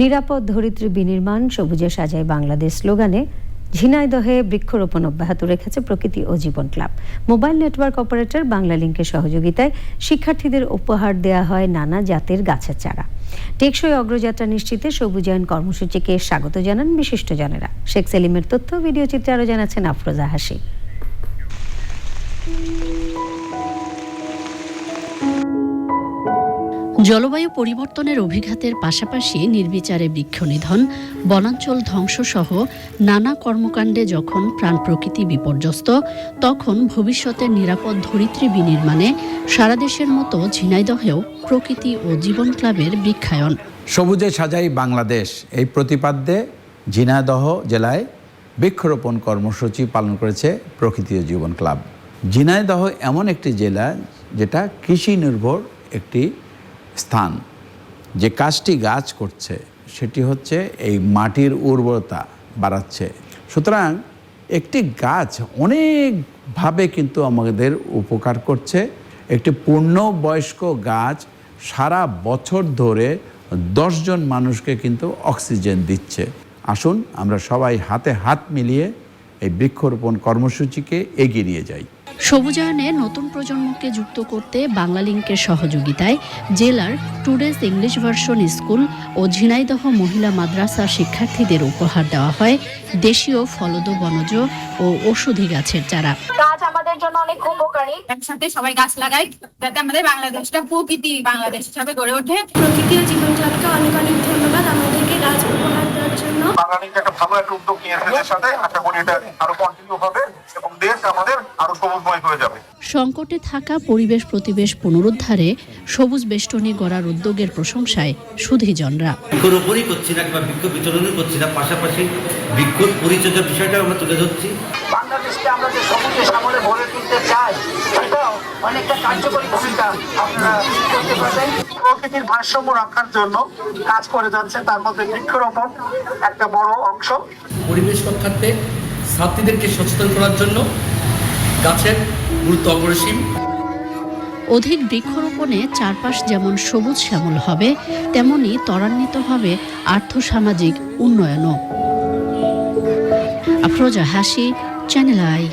নিরাপদ ধরিত্রী বিনির্মাণ, সবুজে সাজায় বাংলাদেশ স্লোগানে ঝিনাইদহে বৃক্ষরোপণ অব্যাহত রেখেছে প্রকৃতি ও জীবন club. Mobile network operator Bangla লিঙ্কের সহযোগিতায় শিক্ষার্থীদের উপহার দেওয়া হয় নানা জাতের গাছের চারা। টেকসই অগ্রযাত্রা নিশ্চিতে সবুজায়ন কর্মসূচিকে স্বাগত জানান বিশিষ্টজনেরা। শেখ সেলিমের তথ্য, ভিডিও চিত্রে আরও জানাচ্ছেন আফরোজা হাসি জলবায়ু পরিবর্তনের অভিঘাতের পাশাপাশি নির্বিচারে বৃক্ষনিধন, বনাঞ্চল ধ্বংসসহ নানা কর্মকাণ্ডে যখন প্রাণ প্রকৃতি বিপর্যস্ত, তখন ভবিষ্যতের নিরাপদ ধরিত্রী বিনির্মাণে সারা দেশের মতো ঝিনাইদহেও প্রকৃতি ও জীবন ক্লাবের বৃক্ষায়ন। সবুজে সাজাই বাংলাদেশ, এই প্রতিপাদ্যে ঝিনাইদহ জেলায় বৃক্ষরোপণ কর্মসূচি পালন করেছে প্রকৃতি ও জীবন ক্লাব। ঝিনাইদহ এমন একটি জেলা যেটা কৃষি নির্ভর একটি স্থান। যে কাজটি গাছ করছে, সেটি হচ্ছে এই মাটির উর্বরতা বাড়াচ্ছে। সুতরাং একটি গাছ অনেকভাবে কিন্তু আমাদের উপকার করছে। একটি পূর্ণবয়স্ক গাছ সারা বছর ধরে দশজন মানুষকে কিন্তু অক্সিজেন দিচ্ছে। আসুন আমরা সবাই হাতে হাত মিলিয়ে এই বৃক্ষরোপণ কর্মসূচিকে এগিয়ে নিয়ে যাই। সবুজায়নে নতুন প্রজন্মকে যুক্ত করতে বাংলা লিংকের সহযোগিতায় জেলার টুডেস ইংলিশ ভার্সন স্কুল ও ঝিনাইদহ মহিলা মাদ্রাসা শিক্ষার্থীদের উপহার দেওয়া হয় দেশীয় ফলদ বনজ ও ওষুধি গাছের চারা। গাছ আমাদের জন্য অনেক উপকারী। একসাথে সবাই গাছ লাগাই যাতে আমাদের বাংলাদেশটা প্রকৃতি বাংলাদেশ হিসাবে গড়ে ওঠে। প্রকৃতি ও জীবন ক্লাবকে অনেক অনেক ধন্যবাদ আমাদেরকে গাছ উপহার দেওয়ার জন্য। বাঙালিকে একটা ভালো একটা উদ্যোগ নিয়েছে সাথে। আশা করি এটা আরও কন্টিনিউ হবে। দেশ আমাদের আরও সবুজময় হয়ে যাবে। সংকটে থাকা পরিবেশ প্রতিবেশ পুনরুদ্ধারে সবুজ বেষ্টনী গড়ার উদ্যোগের প্রশংসায় সুধীজনরা বৃক্ষরোপণই করছি না কিংবা বৃক্ষ বিতরণই করছি না পাশাপাশি বৃক্ষ পরিচর্যার বিষয়টাও আমরা তুলে ধরছি। বাংলাদেশকে আমরা যে সবুজে সামলে ভরে তুলতে চাই সেটাও অনেকটা কার্যকরী ভূমিকা আপনারা করতে পারবেন। প্রকৃতির ভারসাম্য রক্ষার জন্য কাজ করে যাচ্ছে তার মধ্যে বৃক্ষরোপণ একটা বড় অংশ। পরিবেশ রক্ষার্থে ছাত্রীদেরকে সচেতন করার জন্য গাছের গুরুত্ব অপরিসীম অধিক বৃক্ষরোপণে চারপাশ যেমন সবুজ শ্যামল হবে, তেমনি ত্বরান্বিত হবে আর্থসামাজিক উন্নয়নও। আফরোজা হাসি, চ্যানেল আই।